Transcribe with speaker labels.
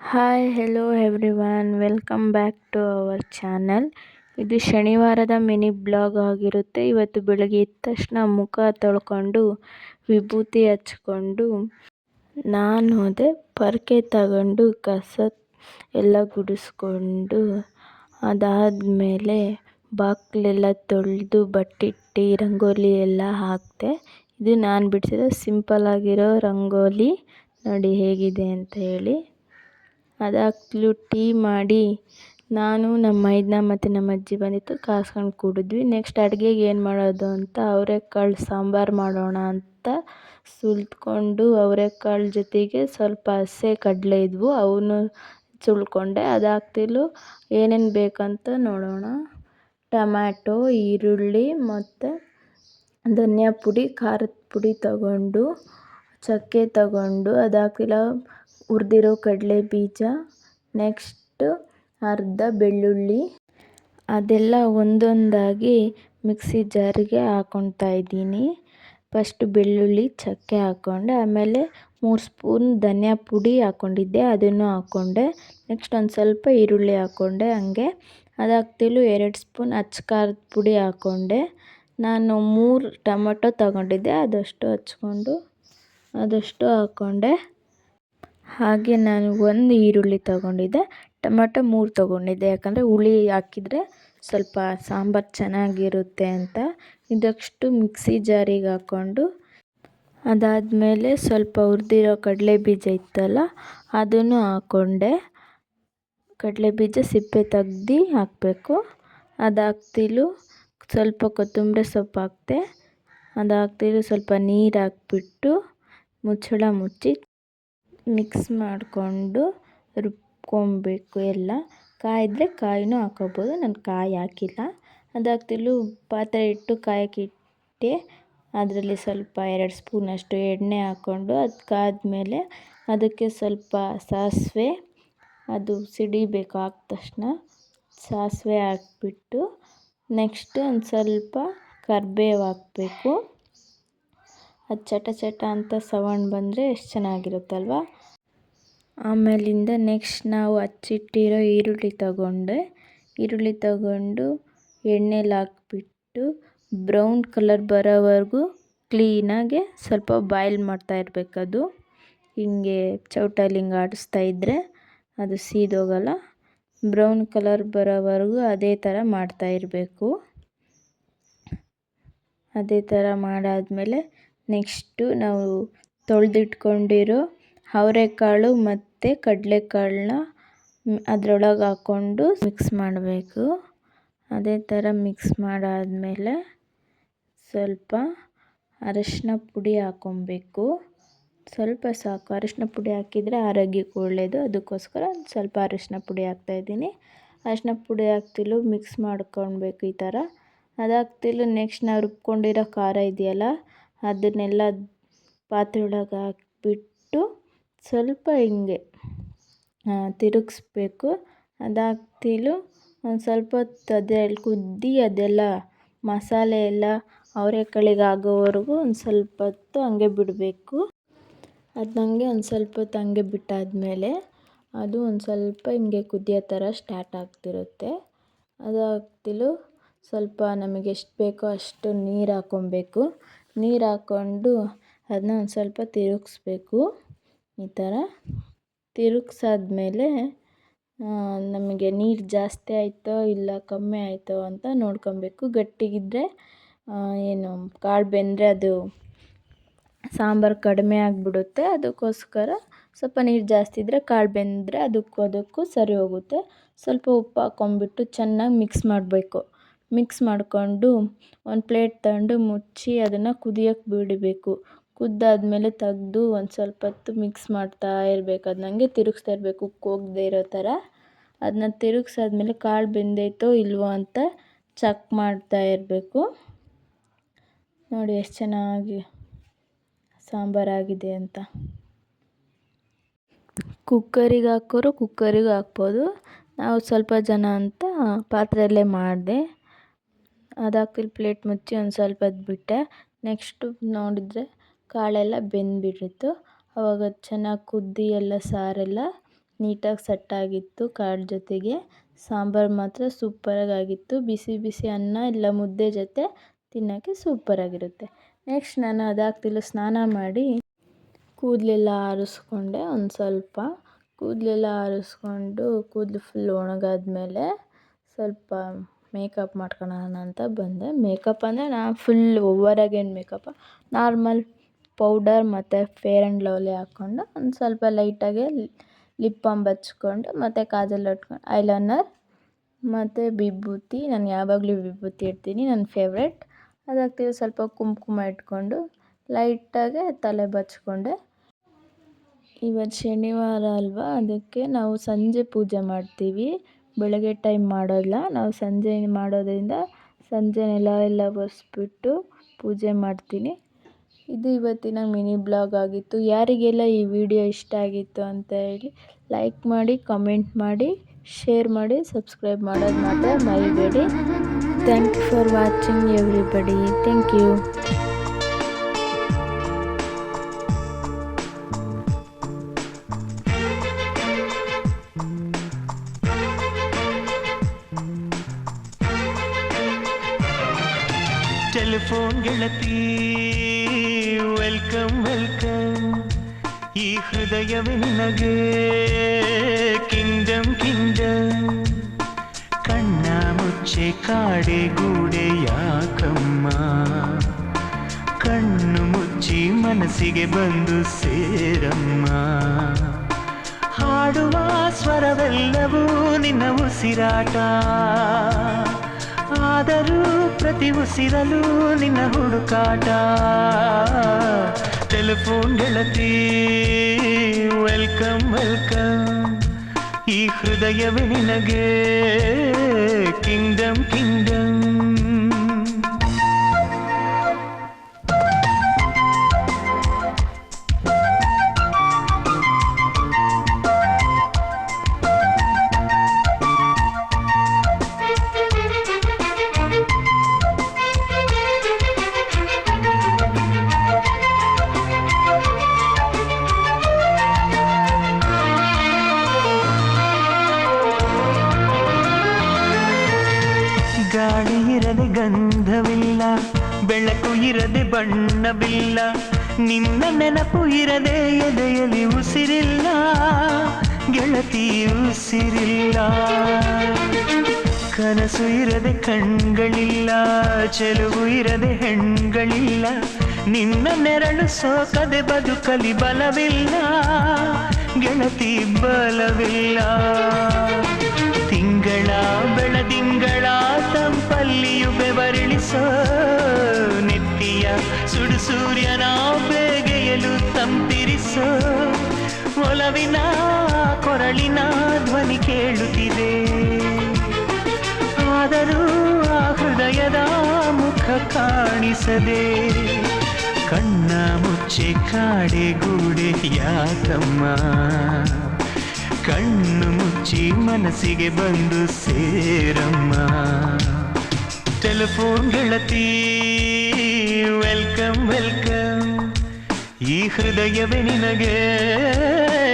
Speaker 1: Hi hello every one welcome back to our channel ಇದು ಶನಿವಾರದ mini blog ಆಗಿರುತ್ತೆ. ಇವತ್ತು ಬೆಳಗ್ಗೆ ಎದ್ದ ತಕ್ಷಣ ಮುಖ ತೊಳ್ಕೊಂಡು, ವಿಭೂತಿ ಹಚ್ಕೊಂಡು, ನಾನು ಹೋದೆ ಪರ್ಕೆ ತಗೊಂಡು, ಕಸ ಎಲ್ಲ ಗುಡಿಸ್ಕೊಂಡು, ಅದಾದಮೇಲೆ ಬಾಕ್ಲೆಲ್ಲ ತೊಳೆದು, ಬಟ್ಟಿಟ್ಟು, ರಂಗೋಲಿ ಎಲ್ಲ ಹಾಕಿದೆ ಇದು ನಾನು ಬಿಡಿಸಿದ ಸಿಂಪಲ್ ಆಗಿರೋ ರಂಗೋಲಿ ನೋಡಿ ಹೇಗಿದೆ ಅಂತ ಹೇಳಿ. ಅದಾಗ್ಲೂ ಟೀ ಮಾಡಿ ನಾನು ನಮ್ಮ ಮೈದ್ನ ಮತ್ತು ನಮ್ಮ ಅಜ್ಜಿ ಬಂದಿತ್ತು, ಕಾಸ್ಕೊಂಡು ಕೂಡಿದ್ವಿ. ನೆಕ್ಸ್ಟ್ ಅಡುಗೆಗೆ ಏನು ಮಾಡೋದು ಅಂತ ಅವರೆಕಾಳು ಸಾಂಬಾರು ಮಾಡೋಣ ಅಂತ ಸುಲಿದ್ಕೊಂಡು ಅವರೆಕಾಳು ಜೊತೆಗೆ ಸ್ವಲ್ಪ ಹಸೆ ಕಡಲೆ ಇದ್ವು ಅವನ್ನೂ ಸುಳ್ಕೊಂಡೆ ಅದಾಗ್ತಿಲು ಏನೇನು ಬೇಕಂತ ನೋಡೋಣ. ಟಮ್ಯಾಟೊ ಈರುಳ್ಳಿ ಮತ್ತು ಧನಿಯಾ ಪುಡಿ, ಖಾರದ ಪುಡಿ ತಗೊಂಡು, ಚಕ್ಕೆ ತಗೊಂಡು ಅದಾಕಿಲ್ಲ ಹುರಿದಿರೋ ಕಡಲೆ ಬೀಜ ನೆಕ್ಸ್ಟು ಅರ್ಧ ಬೆಳ್ಳುಳ್ಳಿ. ಅದೆಲ್ಲ ಒಂದೊಂದಾಗಿ ಮಿಕ್ಸಿ ಜಾರಿಗೆ ಹಾಕ್ಕೊಳ್ತಾ ಇದ್ದೀನಿ. ಫಸ್ಟ್ ಬೆಳ್ಳುಳ್ಳಿ, ಚಕ್ಕೆ ಹಾಕ್ಕೊಂಡೆ, ಆಮೇಲೆ ಮೂರು ಸ್ಪೂನ್ ಧನಿಯಾ ಪುಡಿ ಹಾಕ್ಕೊಂಡಿದ್ದೆ ಅದನ್ನು ಹಾಕ್ಕೊಂಡೆ. ನೆಕ್ಸ್ಟ್ ಒಂದು ಸ್ವಲ್ಪ ಈರುಳ್ಳಿ ಹಾಕ್ಕೊಂಡೆ ಹಂಗೆ. ಅದಾಗ್ತಿಲು ಎರಡು ಸ್ಪೂನ್ ಅಚ್ಚ ಖಾರದ ಪುಡಿ ಹಾಕ್ಕೊಂಡೆ. ನಾನು ಮೂರು ಟೊಮೊಟೊ ತಗೊಂಡಿದ್ದೆ, ಅದಷ್ಟು ಹಚ್ಕೊಂಡು, ಅದಷ್ಟು ಹಾಕ್ಕೊಂಡೆ ಹಾಗೆ ನಾನು ಒಂದು ಈರುಳ್ಳಿ ತಗೊಂಡಿದ್ದೆ, ಟೊಮೆಟೊ ಮೂರು ತಗೊಂಡಿದ್ದೆ. ಯಾಕಂದರೆ ಹುಳಿ ಹಾಕಿದರೆ ಸ್ವಲ್ಪ ಸಾಂಬಾರು ಚೆನ್ನಾಗಿರುತ್ತೆ ಅಂತ. ಇದಷ್ಟು ಮಿಕ್ಸಿ ಜಾರಿಗೆ ಹಾಕ್ಕೊಂಡು ಅದಾದಮೇಲೆ ಸ್ವಲ್ಪ ಹುರಿದಿರೋ ಕಡಲೆ ಬೀಜ ಇತ್ತಲ್ಲ, ಅದನ್ನು ಹಾಕ್ಕೊಂಡೆ ಕಡಲೆ ಬೀಜ ಸಿಪ್ಪೆ ತೆಗ್ದು ಹಾಕಬೇಕು. ಅದಾಗ್ತಿಲು ಸ್ವಲ್ಪ ಕೊತ್ತಂಬರಿ ಸೊಪ್ಪು ಹಾಕಿದೆ ಹಾಕ್ತಿದ್ರೆ ಸ್ವಲ್ಪ ನೀರು ಹಾಕ್ಬಿಟ್ಟು ಮುಚ್ಚಳ ಮುಚ್ಚಿ ಮಿಕ್ಸ್ ಮಾಡಿಕೊಂಡು ರುಬ್ಕೊಬೇಕು ಎಲ್ಲ. ಕಾಯಿದ್ರೆ ಕಾಯಿನೂ ಹಾಕೋಬೋದು, ನಾನು ಕಾಯಿ ಹಾಕಿಲ್ಲ. ಅದಾಗ್ತಿಲು ಪಾತ್ರೆ ಇಟ್ಟು ಕಾಯಕ್ಕೆ ಇಟ್ಟೆ. ಅದರಲ್ಲಿ ಸ್ವಲ್ಪ ಎರಡು ಸ್ಪೂನಷ್ಟು ಎಣ್ಣೆ ಹಾಕ್ಕೊಂಡು ಅದು ಕಾದ್ಮೇಲೆ ಅದಕ್ಕೆ ಸ್ವಲ್ಪ ಸಾಸಿವೆ, ಅದು ಸಿಡಿಬೇಕು, ಹಾಕಿದ ತಕ್ಷಣ ಸಾಸಿವೆ ಹಾಕ್ಬಿಟ್ಟು ನೆಕ್ಸ್ಟ್ ಒಂದು ಸ್ವಲ್ಪ ಕರ್ಬೇವು ಹಾಕಬೇಕು ಅದು ಚಟ ಚಟ ಅಂತ ಸೌಂಡ್ ಬಂದರೆ ಎಷ್ಟು ಚೆನ್ನಾಗಿರುತ್ತಲ್ವ? ಆಮೇಲಿಂದ ನೆಕ್ಸ್ಟ್ ನಾವು ಹಚ್ಚಿಟ್ಟಿರೋ ಈರುಳ್ಳಿ ತಗೊಂಡೆ. ಈರುಳ್ಳಿ ತಗೊಂಡು ಎಣ್ಣೆಲಿ ಹಾಕ್ಬಿಟ್ಟು ಬ್ರೌನ್ ಕಲರ್ ಬರೋವರೆಗೂ ಕ್ಲೀನಾಗೆ ಸ್ವಲ್ಪ ಬಾಯ್ಲ್ ಮಾಡ್ತಾ ಇರಬೇಕದು. ಹಿಂಗೆ ಚೌಟಲ್ಲಿ ಹಿಂಗೆ ಆಡಿಸ್ತಾ ಇದ್ದರೆ ಅದು ಸೀದೋಗಲ್ಲ. ಬ್ರೌನ್ ಕಲರ್ ಬರೋವರೆಗೂ ಅದೇ ಥರ ಮಾಡ್ತಾ ಇರಬೇಕು. ಅದೇ ಥರ ಮಾಡಾದಮೇಲೆ ನೆಕ್ಸ್ಟು ನಾವು ತೊಳೆದಿಟ್ಕೊಂಡಿರೋ ಅವರೆಕಾಳು ಮತ್ತು ಕಡಲೆಕಾಳನ್ನ ಅದರೊಳಗೆ ಹಾಕ್ಕೊಂಡು ಮಿಕ್ಸ್ ಮಾಡಬೇಕು. ಅದೇ ಥರ ಮಿಕ್ಸ್ ಮಾಡಾದಮೇಲೆ ಸ್ವಲ್ಪ ಅರಶಿನ ಪುಡಿ ಹಾಕ್ಕೊಬೇಕು. ಸ್ವಲ್ಪ ಸಾಕು ಅರಿಶಿನ ಪುಡಿ ಹಾಕಿದರೆ ಆರೋಗ್ಯಕ್ಕೆ ಒಳ್ಳೆಯದು ಅದಕ್ಕೋಸ್ಕರ ಸ್ವಲ್ಪ ಅರಿಶಿನ ಪುಡಿ ಹಾಕ್ತಾಯಿದ್ದೀನಿ ಅರಿಶಿನ ಪುಡಿ ಹಾಕ್ತಿಲು ಮಿಕ್ಸ್ ಮಾಡ್ಕೊಳ್ಬೇಕು ಈ ಥರ ಅದಾಗ್ತಿಲು ನೆಕ್ಸ್ಟ್ ನಾವು ರುಬ್ಕೊಂಡಿರೋ ಖಾರ ಇದೆಯಲ್ಲ, ಅದನ್ನೆಲ್ಲ ಪಾತ್ರೆ ಒಳಗೆ ಹಾಕಿಬಿಟ್ಟು ಸ್ವಲ್ಪ ಹಿಂಗೆ ತಿರುಗಿಸ್ಬೇಕು. ಅದಾಗ್ತಿಲು ಒಂದು ಸ್ವಲ್ಪ ಹೊತ್ತು ಅದ್ರಲ್ಲಿ ಕುದ್ದು ಅದೆಲ್ಲ ಮಸಾಲೆ ಎಲ್ಲ ಅವರೆಕಾಳಿಗೆ ಆಗೋವರೆಗೂ ಒಂದು ಸ್ವಲ್ಪ ಹೊತ್ತು ಹಂಗೆ ಬಿಡಬೇಕು. ಅದು ಒಂದು ಸ್ವಲ್ಪ ಹೊತ್ತು ಹಂಗೆ ಬಿಟ್ಟಾದಮೇಲೆ ಅದು ಒಂದು ಸ್ವಲ್ಪ ಹಿಂಗೆ ಕುದಿಯೋ ಥರ ಸ್ಟಾರ್ಟ್ ಆಗ್ತಿರುತ್ತೆ. ಅದಾಗ್ತಿಲು ಸ್ವಲ್ಪ ನಮಗೆ ಎಷ್ಟು ಬೇಕೋ ಅಷ್ಟು ನೀರು ಹಾಕ್ಕೊಬೇಕು ನೀರು ಹಾಕ್ಕೊಂಡು ಅದನ್ನ ಒಂದು ಸ್ವಲ್ಪ ತಿರುಗಿಸ್ಬೇಕು. ಈ ಥರ ತಿರುಗ್ಸಾದ್ಮೇಲೆ ನಮಗೆ ನೀರು ಜಾಸ್ತಿ ಆಯಿತೋ ಇಲ್ಲ ಕಮ್ಮಿ ಆಯಿತೋ ಅಂತ ನೋಡ್ಕೊಬೇಕು. ಗಟ್ಟಿಗಿದ್ದರೆ ಏನು, ಕಾಳು ಬೆಂದರೆ ಅದು ಸಾಂಬಾರು ಕಡಿಮೆ ಆಗಿಬಿಡುತ್ತೆ, ಅದಕ್ಕೋಸ್ಕರ ಸ್ವಲ್ಪ ನೀರು ಜಾಸ್ತಿ ಇದ್ದರೆ ಕಾಳು ಬೆಂದರೆ ಅದಕ್ಕೂ ಅದಕ್ಕೂ ಸರಿ ಹೋಗುತ್ತೆ. ಸ್ವಲ್ಪ ಉಪ್ಪು ಹಾಕ್ಕೊಂಬಿಟ್ಟು ಚೆನ್ನಾಗಿ ಮಿಕ್ಸ್ ಮಾಡಬೇಕು. ಮಿಕ್ಸ್ ಮಾಡಿಕೊಂಡು ಒಂದು ಪ್ಲೇಟ್ ತಗೊಂಡು ಮುಚ್ಚಿ ಅದನ್ನು ಕುದಿಯೋಕ್ಕೆ ಬಿಡಬೇಕು. ಕುದ್ದಾದಮೇಲೆ ತೆಗ್ದು ಒಂದು ಸ್ವಲ್ಪ ಹೊತ್ತು ಮಿಕ್ಸ್ ಮಾಡ್ತಾ ಇರಬೇಕು. ಅದು ನನಗೆ ತಿರುಗಿಸ್ತಾ ಇರಬೇಕು ಹೋಗ್ದೇ ಇರೋ ಥರ ಅದನ್ನ ತಿರುಗ್ಸಾದ್ಮೇಲೆ ಕಾಳು ಬೆಂದೈತೋ ಇಲ್ವೋ ಅಂತ ಚೆಕ್ ಮಾಡ್ತಾ ಇರಬೇಕು. ನೋಡಿ ಎಷ್ಟು ಚೆನ್ನಾಗಿ ಸಾಂಬಾರಾಗಿದೆ ಅಂತ. ಕುಕ್ಕರಿಗೆ ಹಾಕೋರು ಕುಕ್ಕರಿಗೆ ಹಾಕ್ಬೋದು. ನಾವು ಸ್ವಲ್ಪ ಜನ ಅಂತ ಪಾತ್ರೆಯಲ್ಲೇ ಮಾಡಿದೆ. ಅದಾಗ್ತಿಲ್ಲ ಪ್ಲೇಟ್ ಮುಚ್ಚಿ ಒಂದು ಸ್ವಲ್ಪ ಹೊತ್ತು ಬಿಟ್ಟೆ. ನೆಕ್ಸ್ಟು ನೋಡಿದರೆ ಕಾಳೆಲ್ಲ ಬೆಂದ್ಬಿಟ್ಟಿತ್ತು. ಅವಾಗ ಚೆನ್ನಾಗಿ ಕುದ್ದು ಎಲ್ಲ ಸಾರೆಲ್ಲ ನೀಟಾಗಿ ಸೆಟ್ಟಾಗಿತ್ತು ಕಾಳು ಜೊತೆಗೆ. ಸಾಂಬಾರು ಮಾತ್ರ ಸೂಪರಾಗಿ ಆಗಿತ್ತು. ಬಿಸಿ ಬಿಸಿ ಅನ್ನ ಇಲ್ಲ ಮುದ್ದೆ ಜೊತೆ ತಿನ್ನೋಕ್ಕೆ ಸೂಪರಾಗಿರುತ್ತೆ. ನೆಕ್ಸ್ಟ್ ನಾನು ಅದಾಗ್ತಿಲ್ಲ ಸ್ನಾನ ಮಾಡಿ ಕೂದಲೆಲ್ಲ ಆರಿಸ್ಕೊಂಡೆ ಒಂದು ಸ್ವಲ್ಪ. ಕೂದಲೆಲ್ಲ ಆರಿಸ್ಕೊಂಡು ಕೂದಲು ಫುಲ್ ಒಣಗಾದ್ಮೇಲೆ ಸ್ವಲ್ಪ ಮೇಕಪ್ ಮಾಡ್ಕೊಳ್ಳೋಣ ಅಂತ ಬಂದೆ. ಮೇಕಪ್ ಅಂದರೆ ನಾನು ಫುಲ್ ಓವರ್ ಏನು ಮೇಕಪ್ ನಾರ್ಮಲ್ ಪೌಡರ್ ಮತ್ತು ಫೇರ್ ಆ್ಯಂಡ್ ಲವ್ಲಿ ಹಾಕ್ಕೊಂಡು ಒಂದು ಸ್ವಲ್ಪ ಲೈಟಾಗಿ ಲಿಪ್ ಬಾಮ್ ಹಚ್ಕೊಂಡು ಮತ್ತು ಕಾಜಲ್ ಇಟ್ಕೊಂಡು ಐಲೈನರ್ ಮತ್ತು ವಿಭೂತಿ ನಾನು ಯಾವಾಗಲೂ ವಿಭೂತಿ ಇಡ್ತೀನಿ. ನನ್ನ ಫೇವ್ರೆಟ್ ಅದಾಗ್ತಿರೋ ಸ್ವಲ್ಪ ಕುಂಕುಮ ಇಟ್ಕೊಂಡು ಲೈಟಾಗೆ ತಲೆ ಬಚ್ಕೊಂಡೆ. ಇವತ್ತು ಶನಿವಾರ ಅಲ್ವಾ, ಅದಕ್ಕೆ ನಾವು ಸಂಜೆ ಪೂಜೆ ಮಾಡ್ತೀವಿ. ಬೆಳಗ್ಗೆ ಟೈಮ್ ಮಾಡೋಲ್ಲ, ನಾವು ಸಂಜೆ ಮಾಡೋದರಿಂದ ಸಂಜೆ ನೆಲ ಎಲ್ಲ ಒರೆಸ್ಬಿಟ್ಟು ಪೂಜೆ ಮಾಡ್ತೀನಿ. ಇದು ಇವತ್ತಿನ ಮಿನಿ ಬ್ಲಾಗ್ ಆಗಿತ್ತು. ಯಾರಿಗೆಲ್ಲ ಈ ವಿಡಿಯೋ ಇಷ್ಟ ಆಗಿತ್ತು ಅಂತ ಹೇಳಿ ಲೈಕ್ ಮಾಡಿ ಕಮೆಂಟ್ ಮಾಡಿ ಶೇರ್ ಮಾಡಿ ಸಬ್ಸ್ಕ್ರೈಬ್ ಮಾಡೋದು ಮಾತ್ರ ಮರಿಬೇಡಿ. Thank you for watching everybody thank you
Speaker 2: telephone ಗೆಳತಿ ವೆಲ್ಕಮ್ ವೆಲ್ಕಮ್ ಈ ಹೃದಯವೇ ನಿನಗೆ ಕಿಂಗ್ಡಮ್ ಕಿಂಗ್ಡಮ್ ಕಣ್ಣ ಗೂಡೆ ಯಾಕಮ್ಮ ಕಣ್ಣು ಮುಚ್ಚಿ ಮನಸ್ಸಿಗೆ ಬಂದು ಸೇರಮ್ಮ. ಹಾಡುವ ಸ್ವರವೆಲ್ಲವೂ ನಿನ್ನ ಉಸಿರಾಟ. ಆದರೂ ಪ್ರತಿ ಉಸಿರಲು ನಿನ್ನ ಹುಡುಕಾಟ. ಟೆಲಿಫೋನ್ ಗೆಳತಿ ವೆಲ್ಕಮ್ ವೆಲ್ಕಮ್ ಈ ಹೃದಯವೇ ನಿನಗೆ ಕಿಂಗ್ಡಮ್ ಕಿಂಗ್ಡಮ್ ಗಾಳಿ ಇರದೆ ಗಂಧವಿಲ್ಲ, ಬೆಳಕು ಇರದೆ ಬಣ್ಣವಿಲ್ಲ, ನಿನ್ನ ನೆನಪು ಇರದೆ ಎದೆಯಲ್ಲಿ ಉಸಿರಿಲ್ಲ, ಗೆಳತಿ ಉಸಿರಿಲ್ಲ. ಕನಸು ಇರದೆ ಕಣ್ಗಳಿಲ್ಲ, ಚೆಲುವು ಇರದೆ ಹೆಣ್ಗಳಿಲ್ಲ, ನಿನ್ನ ನೆರಳು ಸೋಕದೆ ಬದುಕಲಿ ಬಲವಿಲ್ಲ, ಗೆಳತಿ ಬಲವಿಲ್ಲ. ತಿಂಗಳ, ಬೆಳದಿಂಗಳ ನಿತ್ಯ ಸುಡು ಸೂರ್ಯನ ಬೇಗೆಯಲು ತಂಪಿರಿಸೋ ಒಲವಿನ ಕೊರಳಿನ ಧ್ವನಿ ಕೇಳುತ್ತಿದೆ. ಆದರೂ ಆ ಹೃದಯದ ಮುಖ ಕಾಣಿಸದೆ. ಕಣ್ಣ ಮುಚ್ಚಿ ಕಾಡೆ ಗೂಡೆ ಯಾಕಮ್ಮ. ಕಣ್ಣು ಮುಚ್ಚಿ ಮನಸ್ಸಿಗೆ ಬಂದು ಸೇರಮ್ಮ. ಟೆಲಿಫೋನ್ ಗೆಳತಿ ವೆಲ್ಕಮ್ ವೆಲ್ಕಮ್ ಈ ಹೃದಯವೇ ನಿನಗೆ ಕಿಂಗ್ಡಮ್